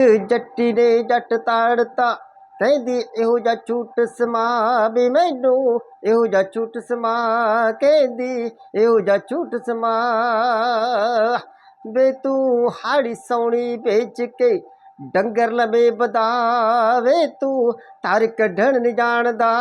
ਜੱਟੀ ਨੇ ਜੱਟ ਤਾੜਤਾ। ਕਹਿੰਦੀ, ਇਹੋ ਜਿਹਾ ਝੂਠ ਸਮਾ ਵੀ ਮੈਨੂੰ, ਇਹੋ ਜਿਹਾ ਝੂਠ ਸਮਾ ਕਹਿੰਦੀ, ਇਹੋ ਜਿਹਾ ਝੂਠ ਸਮਾ ਵੇ ਤੂੰ ਹਾੜੀ ਸੌਣੀ ਵੇਚ ਕੇ ਡੰਗਰ ਲਵੇ ਬਦਾਵੇ ਤੂੰ ਧਰ ਕੱਢਣ ਨਹੀਂ ਜਾਣਦਾ।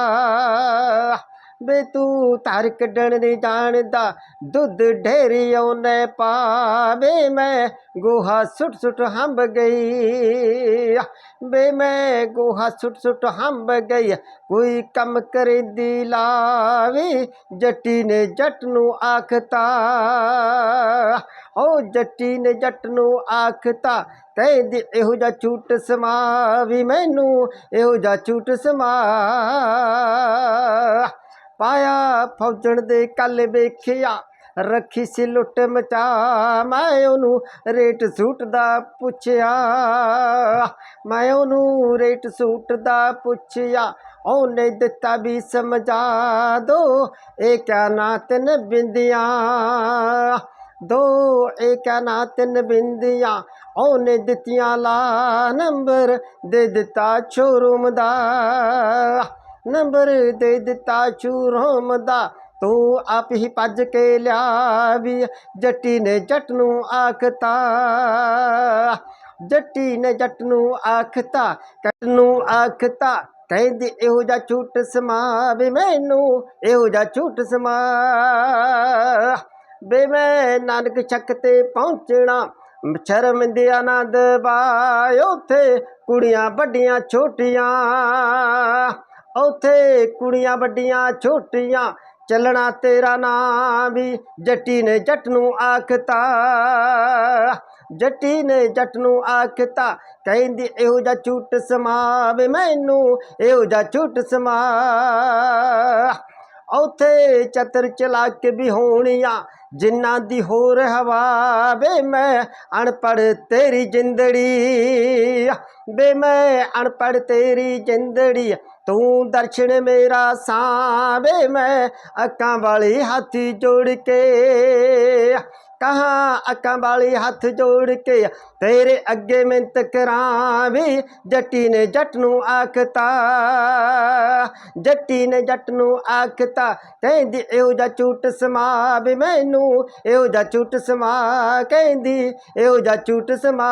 ਬੇ ਤੂੰ ਧਰ ਕੱਢਣ ਨਹੀਂ ਜਾਣਦਾ, ਦੁੱਧ ਢੇਰੀ ਉਹਨੇ ਪਾਵੇ। ਮੈਂ ਗੋਹਾ ਸੁੱਟ ਸੁੱਟ ਹੰਬ ਗਈ ਬੇ ਮੈਂ ਗੋਹਾ ਸੁੱਟ ਸੁੱਟ ਹੰਬ ਗਈ ਕੋਈ ਕੰਮ ਕਰਦੀ ਲਾਵੇ, ਜੱਟੀ ਨੇ ਜੱਟ ਨੂੰ ਆਖਤਾ। ਓ ਜੱਟੀ ਨੇ ਜੱਟ ਨੂੰ ਆਖਤਾ, ਕਹਿੰਦੀ ਇਹੋ ਜਿਹਾ ਝੂਟ ਸਮਾ ਵੀ ਮੈਨੂੰ, ਇਹੋ ਜਿਹਾ ਝੂਠ ਸਮਾ। ਪਾਇਆ ਫੌਜਣ ਦੇ ਕੱਲ ਵੇਖਿਆ, ਰੱਖੀ ਸੀ ਲੁੱਟ ਮਚਾ, ਮੈਂ ਉਹਨੂੰ ਰੇਟ ਸੂਟ ਦਾ ਪੁੱਛਿਆ। ਮੈਂ ਉਹਨੂੰ ਰੇਟ ਸੂਟ ਦਾ ਪੁੱਛਿਆ, ਉਹਨੇ ਦਿੱਤਾ ਵੀ ਸਮਝਾ ਦੋ, ਇਹ ਕਿਆ ਨਾ ਤਿੰਨ ਬਿੰਦੀਆਂ। ਦੋ, ਇਹ ਕਿਆ ਨਾ ਤਿੰਨ ਬਿੰਦੀਆਂ, ਉਹਨੇ ਦਿੱਤੀਆਂ ਲਾ ਨੰਬਰ ਦੇ ਦਿੱਤਾ ਸ਼ੋਰੂਮ ਦਾ। ਨੰਬਰ ਦੇ ਦਿੱਤਾ ਸ਼ੋਰੂਮ ਦਾ ਤੂੰ ਆਪ ਹੀ ਭੱਜ ਕੇ ਲਿਆ ਵੀ ਜੱਟੀ ਨੇ ਜੱਟ ਨੂੰ ਆਖਤਾ। ਜੱਟੀ ਨੇ ਜੱਟ ਨੂੰ ਆਖਤਾ। ਕੱਟ ਨੂੰ ਆਖਤਾ। ਕਹਿੰਦੀ, ਇਹੋ ਜਿਹਾ ਝੂਠ ਸਮਾ ਵੀ ਮੈਨੂੰ। ਇਹੋ ਜਿਹਾ ਝੂਠ ਸਮਾ ਬੇ, ਮੈਂ ਨਾਨਕ ਚੱਕ ਤੇ ਪਹੁੰਚਣਾ। ਸ਼ਰਮਿੰਦਿਆ ਨਾ ਦਬਾਇ ਉਥੇ। ਕੁੜੀਆਂ ਵੱਡੀਆਂ ਛੋਟੀਆਂ। ਉਥੇ ਕੁੜੀਆਂ ਵੱਡੀਆਂ ਛੋਟੀਆਂ, ਚੱਲਣਾ ਤੇਰਾ ਨਾਂ ਵੀ ਜੱਟੀ ਨੇ ਜੱਟ ਨੂੰ ਆਖਤਾ। ਜੱਟੀ ਨੇ ਜੱਟ ਨੂੰ ਆਖਤਾ, ਕਹਿੰਦੀ ਇਹੋ ਜਿਹਾ ਝੂਠ ਸਮਾ ਵੇ ਮੈਨੂੰ, ਇਹੋ ਜਿਹਾ ਝੂਠ ਸਮਾ ਉਥੇ ਚਤਰ ਚਲਾ ਕੇ ਵੀ ਹੋਣੀਆਂ, ਜਿਨ੍ਹਾਂ ਦੀ ਹੋਰ ਹਵਾ ਬੇ ਮੈਂ ਅਣਪੜ ਤੇਰੀ ਜਿੰਦੜੀ। ਬੇ ਮੈਂ ਅਣਪੜ ਤੇਰੀ ਜਿੰਦੜੀ, ਤੂੰ ਦਰਸ਼ਨ ਮੇਰਾ ਸਾਂ ਬੇ ਮੈਂ ਅੱਖਾਂ ਵਾਲੀ ਹੱਥੀ ਜੋੜ ਕੇ। ਕਹਾ ਅੱਖਾਂ ਵਾਲੀ ਹੱਥ ਜੋੜ ਕੇ ਤੇਰੇ ਅੱਗੇ ਮਿੰਤ ਕਰਾਂ ਵੀ ਜੱਟੀ ਨੇ ਜੱਟ ਨੂੰ ਆਖਤਾ, ਜੱਟੀ ਨੇ ਜੱਟ ਨੂੰ ਆਖਤਾ, ਕਹਿੰਦੀ ਇਹੋ ਜਿਹਾ ਝੂਠ ਸਮਾ ਵੀ ਮੈਨੂੰ, ਇਹੋ ਜਿਹਾ ਝੂਠ ਸਮਾ, ਕਹਿੰਦੀ ਇਹੋ ਜਿਹਾ ਝੂਠ ਸਮਾ।